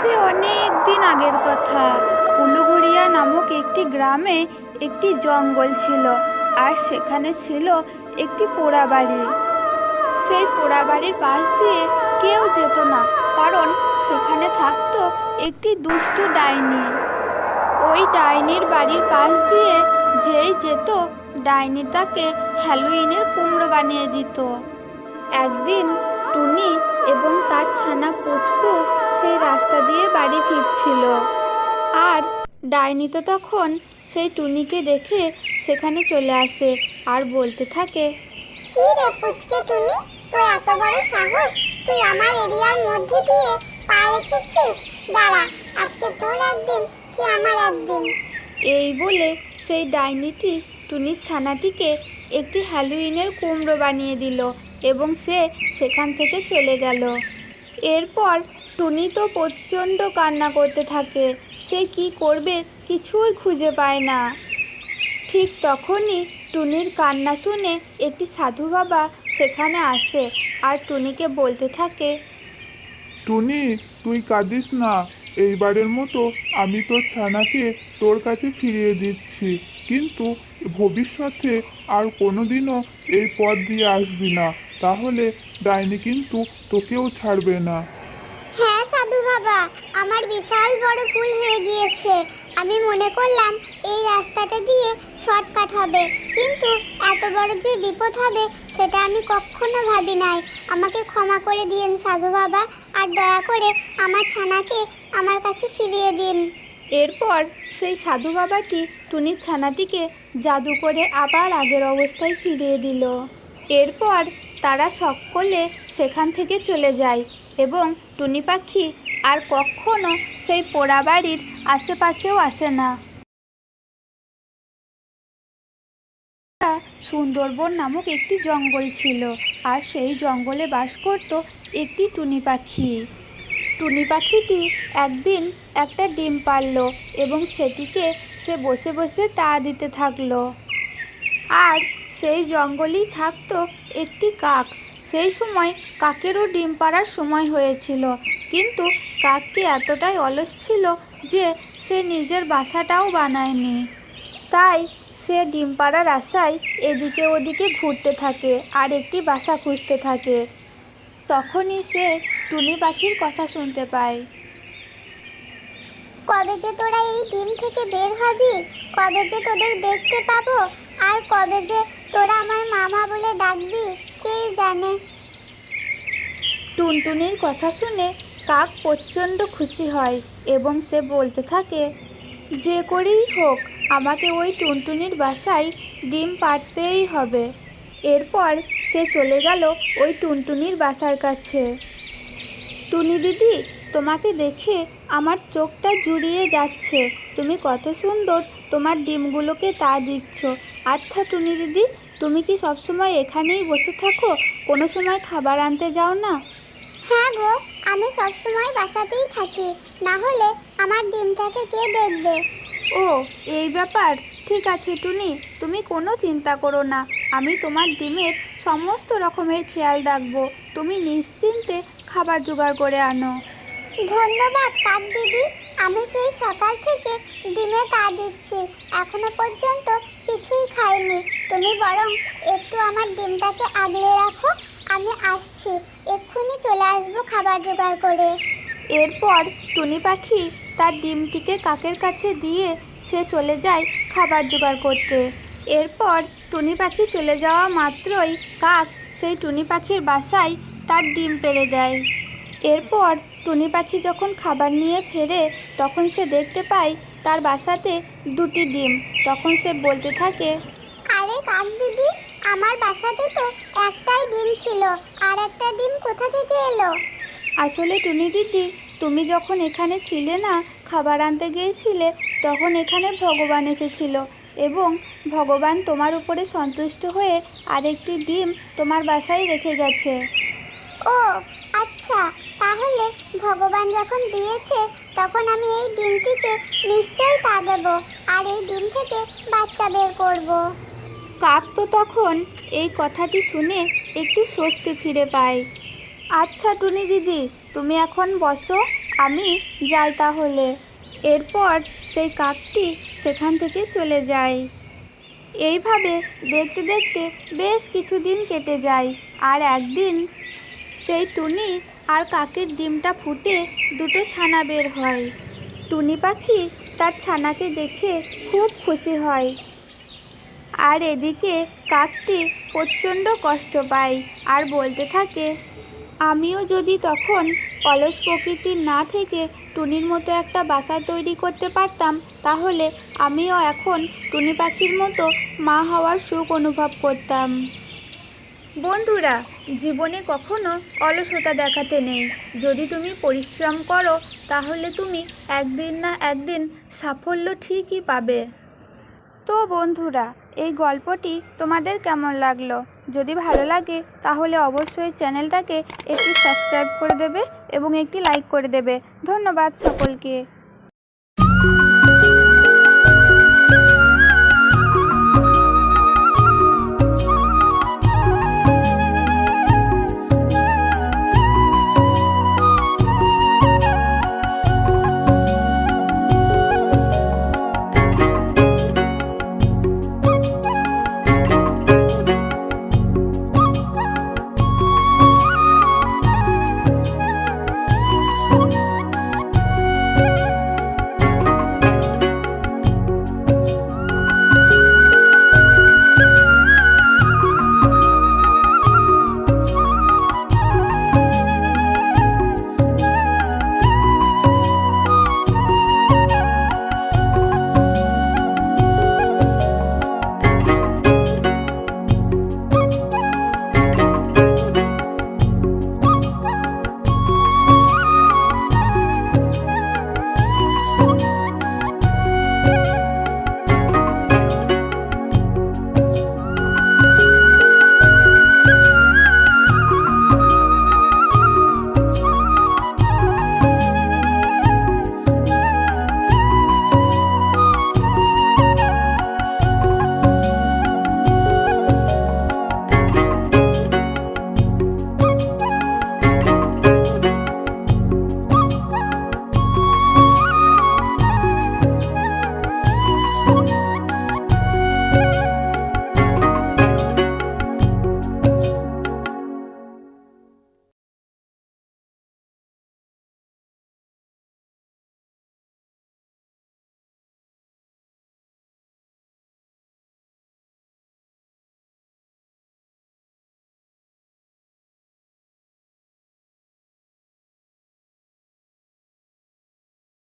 সে অনেক দিন আগের কথা। উলুঘড়িয়া নামক একটি গ্রামে একটি জঙ্গল ছিল আর সেখানে ছিল একটি পোড়া বাড়ি সেই পোড়া বাড়ির পাশ দিয়ে কেউ যেত না, কারণ সেখানে থাকতো একটি দুষ্টু ডাইনি। ওই ডাইনির বাড়ির পাশ দিয়ে যেই যেত, ডাইনি তাকে হ্যালোইনের কুমড়ো বানিয়ে দিত। একদিন টুনি এবং তার ছানা পুচকু ফিরছিল আর ডাইনি তো তখন সেই টুনিকে দেখে সেখানে চলে আসে আর বলতে থাকে কি রে পুচকে টুনি তোর এত বড় সাহস? তুই আমার এরিয়ার মধ্যে দিয়ে পা রেখেছিস? দাঁড়া আজকে তোর একদিন কি আমার একদিন? এই বলে সেই ডাইনিটি টুনির ছানাটিকে একটি হ্যালোইনের কুমড়ো বানিয়ে দিল এবং সে সেখান থেকে চলে গেল। এরপর টুনি তো প্রচণ্ড কান্না করতে থাকে। সে কি করবে কিছুই খুঁজে পায় না। ঠিক তখনই টুনির কান্না শুনে একটি সাধু বাবা সেখানে আসে আর টুনিকে বলতে থাকে, টুনি, তুই কাঁদিস না। এইবারের মতো আমি তোর ছানাকে তোর কাছে ফিরিয়ে দিচ্ছি। কিন্তু ভবিষ্যতে আর কোনোদিনও এই পথ দিয়ে আসবি না। তাহলে ডাইনি কিন্তু তোকেও ছাড়বে না। হ্যাঁ সাধু বাবা, আমার বিশাল বড় ভুল হয়ে গিয়েছে। আমি মনে করলাম এই রাস্তাটা দিয়ে শর্টকাট হবে, কিন্তু এত বড় যে বিপদ হবে, সেটা আমি কখনো ভাবি নাই। আমাকে ক্ষমা করে দিন সাধু বাবা, আর দয়া করে আমার ছানাকে আমার কাছে ফিরিয়ে দিন। এরপর সেই সাধু বাবাটি টুনির ছানাটিকে জাদু করে আবার আগের অবস্থায় ফিরিয়ে দিল। এরপর তারা সকলে সেখান থেকে চলে যায় এবং টুনি পাখি আর কখনো সেই পোড়া বাড়ির আশেপাশেও আসে না। সুন্দরবন নামক একটি জঙ্গল ছিল আর সেই জঙ্গলে বাস করত একটি টুনি পাখি। টুনি পাখিটি একদিন একটা ডিম পারল এবং সেটিকে সে বসে বসে তা দিতে থাকল। আর সেই জঙ্গলেই থাকতো একটি কাক। সেই সময় কাকেরও ডিম পাড়ার সময় হয়েছিল। কিন্তু কাকটি এতটাই অলস ছিল যে সে নিজের বাসাটাও বানায়নি। তাই সে ডিম পাড়ার আশায় এদিকে ওদিকে ঘুরতে থাকে আর একটি বাসা খুঁজতে থাকে। তখনই সে টুনি পাখির কথা শুনতে পায়। কবে যে তোরা এই ডিম থেকে বের হবি? কবে যে তোদের দেখতে পাবো? আর কবে যে তোরা আমার মামা বলে ডাকবি? কে জানে? টুনটুনির কথা শুনে কাক প্রচণ্ড খুশি হয় এবং সে বলতে থাকে, যে করেই হোক, আমাকে ওই টুনটুনির বাসায় ডিম পাড়তেই হবে। এরপর সে চলে গেল ওই টুনটুনির বাসার কাছে। টুনি দিদি, তোমাকে দেখে আমার চোখটা জুড়িয়ে যাচ্ছে। তুমি কত সুন্দর তোমার ডিমগুলোকে তা দিচ্ছ। আচ্ছা টুনি দিদি তুমি কি সবসময় এখানেই বসে থাকো? কোনো সময় খাবার আনতে যাও না? হ্যাঁ গো আমি সবসময় বাসাতেই থাকি। না হলে আমার ডিমটাকে কে দেখবে? ও এই ব্যাপার? ঠিক আছে টুনি তুমি কোনো চিন্তা করো না। আমি তোমার ডিমের সমস্ত রকমের খেয়াল রাখব। তুমি নিশ্চিন্তে খাবার জোগাড় করে আনো। ধন্যবাদ, কাক দিদি। আমি সেই সকাল থেকে ডিমে তা দিচ্ছি। এখনও পর্যন্ত কিছুই খাইনি। তুমি বরং একটু আমার ডিমটাকে আগলে রাখো। আমি আসছি। এক্ষুনি চলে আসব খাবার জোগাড় করে। এরপর টুনি পাখি তার ডিমটিকে কাকের কাছে দিয়ে সে চলে যায় খাবার জোগাড় করতে। এরপর টুনি পাখি চলে যাওয়া মাত্রই কাক সেই টুনি পাখির বাসায় তার ডিম পেড়ে দেয়। এরপর টুনি পাখি যখন খাবার নিয়ে ফেরে তখন সে দেখতে পায় তার বাসাতে দুটি ডিম। তখন সে বলতে থাকে আরে কাক দিদি আমার বাসাতে তো একটাই ডিম ছিল আর একটা ডিম কোথা থেকে এলো? আসলে টুনি দিদি তুমি যখন এখানে ছিলে না খাবার আনতে গিয়েছিলে তখন এখানে ভগবান এসেছিল এবং ভগবান তোমার উপরে সন্তুষ্ট হয়ে আরেকটি ডিম তোমার বাসায় রেখে গেছে। ও আচ্ছা তাহলে ভগবান যখন দিয়েছে, তখন আমি এই ডিমটিকে নিশ্চয়ই তা দেবো আর এই ডিম থেকে বাচ্চা বের করব। কাক তো তখন এই কথাটি শুনে একটু স্বস্তি ফিরে পায়। আচ্ছা টুনি দিদি, তুমি এখন বসো, আমি যাই তাহলে। এরপর সেই কাকটি সেখান থেকে চলে যায়। এইভাবে দেখতে দেখতে বেশ কিছুদিন কেটে যায় আর একদিন সেই টুনি আর কাকের ডিমটা ফুটে দুটো ছানা বের হয়। টুনি পাখি তার ছানাকে দেখে খুব খুশি হয়। আর এদিকে কাকটি প্রচণ্ড কষ্ট পায় আর বলতে থাকে, আমিও যদি তখন অলস প্রকৃতির না থেকে টুনির মতো একটা বাসা তৈরি করতে পারতাম, তাহলে আমিও এখন টুনি পাখির মতো মা হওয়ার সুখ অনুভব করতাম। বন্ধুরা জীবনে কখনো অলসতা দেখাতে নেই। যদি তুমি পরিশ্রম করো, তাহলে তুমি একদিন না একদিন সাফল্য ঠিকই পাবে। তো বন্ধুরা, এই গল্পটি তোমাদের কেমন লাগল? যদি ভালো লাগে, তাহলে অবশ্যই চ্যানেলটাকে একটি সাবস্ক্রাইব করে দেবে এবং একটি লাইক করে দেবে। ধন্যবাদ সকলকে।